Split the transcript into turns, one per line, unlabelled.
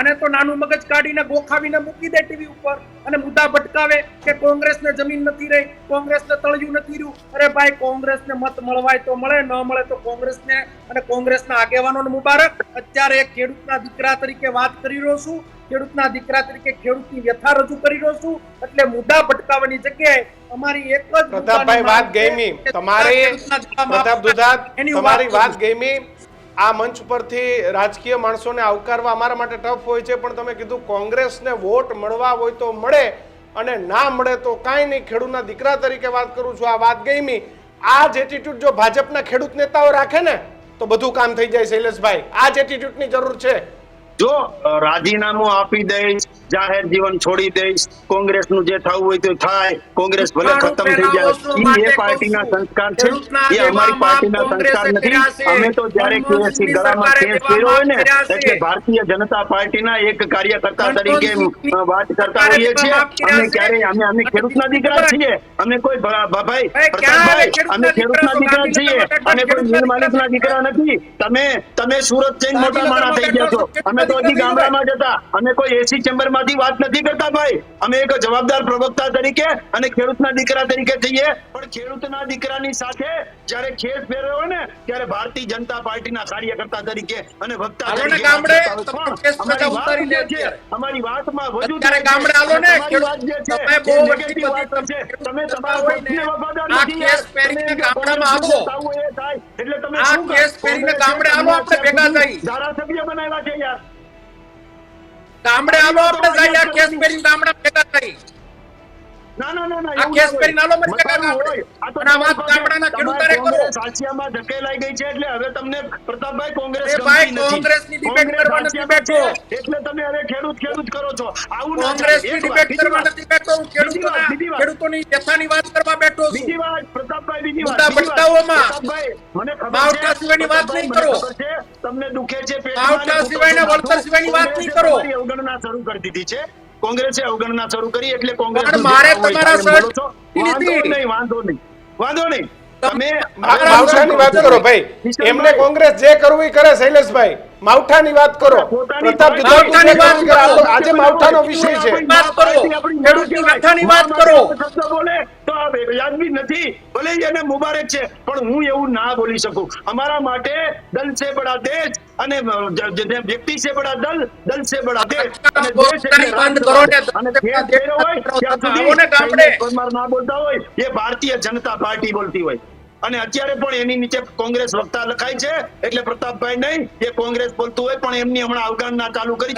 આને તો નાનું મગજ કાઢીને ગોખાવીને મૂકી દે ટીવી ઉપર. અને મુદ્દા ભટકાવે કે કોંગ્રેસને જમીન નથી રહી કોંગ્રેસને તળિયું નથી રહ્યું. અરે ભાઈ કોંગ્રેસને મત મળવાય તો મળે ન મળે તો કોંગ્રેસને અને કોંગ્રેસના આગેવાનોને મુબારક. અત્યારે એક ખેડૂતના દીકરા તરીકે વાત કરી રહ્યો છું. ખેડૂતના દીકરા તરીકે ખેડૂતની વ્યથા રજૂ કરી રહ્યો છું. એટલે મુદ્દા ભટકાવવાની જગ્યાએ અમારી એક જ
પ્રતાપભાઈ વાત ગમી. તમારી પ્રતાપ દુધાત તમારી
વાત
વાત ગમી. આ મંચ પરથી રાજકીય માણસોને આવકારવા અમારા માટે ટફ હોય છે, પણ તમે કીધું કોંગ્રેસને વોટ મળવા હોય તો મળે અને ના મળે તો કાંઈ નહીં. ખેડૂતના દીકરા તરીકે વાત કરું છું, આ વાત ગઈમી. આ જ એટીટ્યુડ જો ભાજપના ખેડૂત નેતાઓ રાખે ને, તો બધું કામ થઈ જાય શૈલેષભાઈ. આ જ એટીટ્યુડની જરૂર છે.
જો રાજીનામું આપી દઈશ જાહેર જીવન છોડી દઈશ કોંગ્રેસનું જે થવું હોય તો થાય કોંગ્રેસ ભલે ખતમ થઈ જાય એ પાર્ટીના સંસ્કાર છે. એ અમારી પાર્ટીના સંસ્કાર નથી. અમે તો જયારે
કેએસસી
ગળામાં કેસ કર્યો હોય ને એટલે ભારતીય જનતા પાર્ટીના એક કાર્યકર્તા તરીકે વાત કરતા હોઈએ છીએ. અમે ક્યારે અમે અમે ખેડૂતના દીકરા છીએ. અમે કોઈ ભાઈ પ્રતાપભાઈ અમે
ખેડૂતના દીકરા
છીએ. અમે કોઈ મિલ માલિકના દીકરા નથી. તમે તમે સુરત જઈને મોટા માણા થઈ ગયા છો. અમે તો હજી ગામડામાં જતા અમે કોઈ એસી ચેમ્બરમાંથી વાત નથી કરતા ભાઈ અમે એક જવાબદાર પ્રવક્તા તરીકે અને ખેડૂતના દીકરા તરીકે થઈએ પણ ખેડૂતના દીકરાની સાથે જ્યારે ખેસ ફેરવ્યો હોય ને ત્યારે ભારતીય જનતા પાર્ટીના કાર્યકર્તા તરીકે અને વક્તા અમારી વાતમાં વધુ.
ગામડે હાલો ને, તમે બહુ
વાત
બધી તમે
તમે તમારા પક્ષને વફાદાર નથી
કેસ પહેરીને ગામડામાં આવો.
થવું એ થાય. એટલે તમે
આ કેસ પહેરીને ગામડે આવો, આપણે ભેગા થઈ.
ધારાસભ્ય બનાવ્યા છે યાર
ગામડે આવો આપણે આ કેસ ગામડા ભેગા
ના ના ના
આ કેસ અને આ વાત ગામડાના ખેડૂતોને કરો.
કોંગ્રેસ ધકેલાઈ ગઈ છે એટલે હવે તમને પ્રતાપભાઈ કોંગ્રેસ
એ ભાઈ, કોંગ્રેસની
કોંગ્રેસ
કરવા નથી બેઠો.
એટલે તમે હવે ખેડૂત ખેડૂત કરો છો. આવું
કોંગ્રેસની ડિબેટ કરવા. નથી બેઠો હું
વાત,
ખેડૂતોના ખેડૂતોની વ્યથાની વાત કરવા બેઠો છું.
બીજી વાત વાત
સિવાયની નહીં કરો.
તમને દુખે છે પેટમાં
સિવાયના વળતર સિવાયની વાત નહીં કરો.
અવગણના શરૂ કરી દીધી છે. કોંગ્રેસે અવગણના શરૂ કરી એટલે કોંગ્રેસ
મારે તમારા સહજ
વાંધો નહીં વાંધો નહીં વાંધો નહીં. તમે
માવઠાની વાત કરો ભાઈ. એમને કોંગ્રેસ જે કરવું એ કરે શૈલેષભાઈ. માવઠાની વાત કરો.
પોતાની
પ્રતાપ એ
વાત
કરે. આજે માવઠાનો વિષય છે.
વાત કરો. ખેડૂતની વ્યથાની વાત કરો.
વ્યાજબી નથી. ભલે એને મુબારક છે પણ હું એવું ના બોલી શકું. અમારા માટે દલ છે બડા દેશ અને વ્યક્તિ છે બડા દલ દલ છે બડા દેશ અને દેશ
ને.
બોલતા હોય એ ભારતીય જનતા પાર્ટી બોલતી હોય. અને અત્યારે પણ એની નીચે કોંગ્રેસ વક્તા લખાય છે એટલે પ્રતાપભાઈ નહીં એ કોંગ્રેસ બોલતું હોય પણ એમની હમણાં અવગણના ચાલુ કરી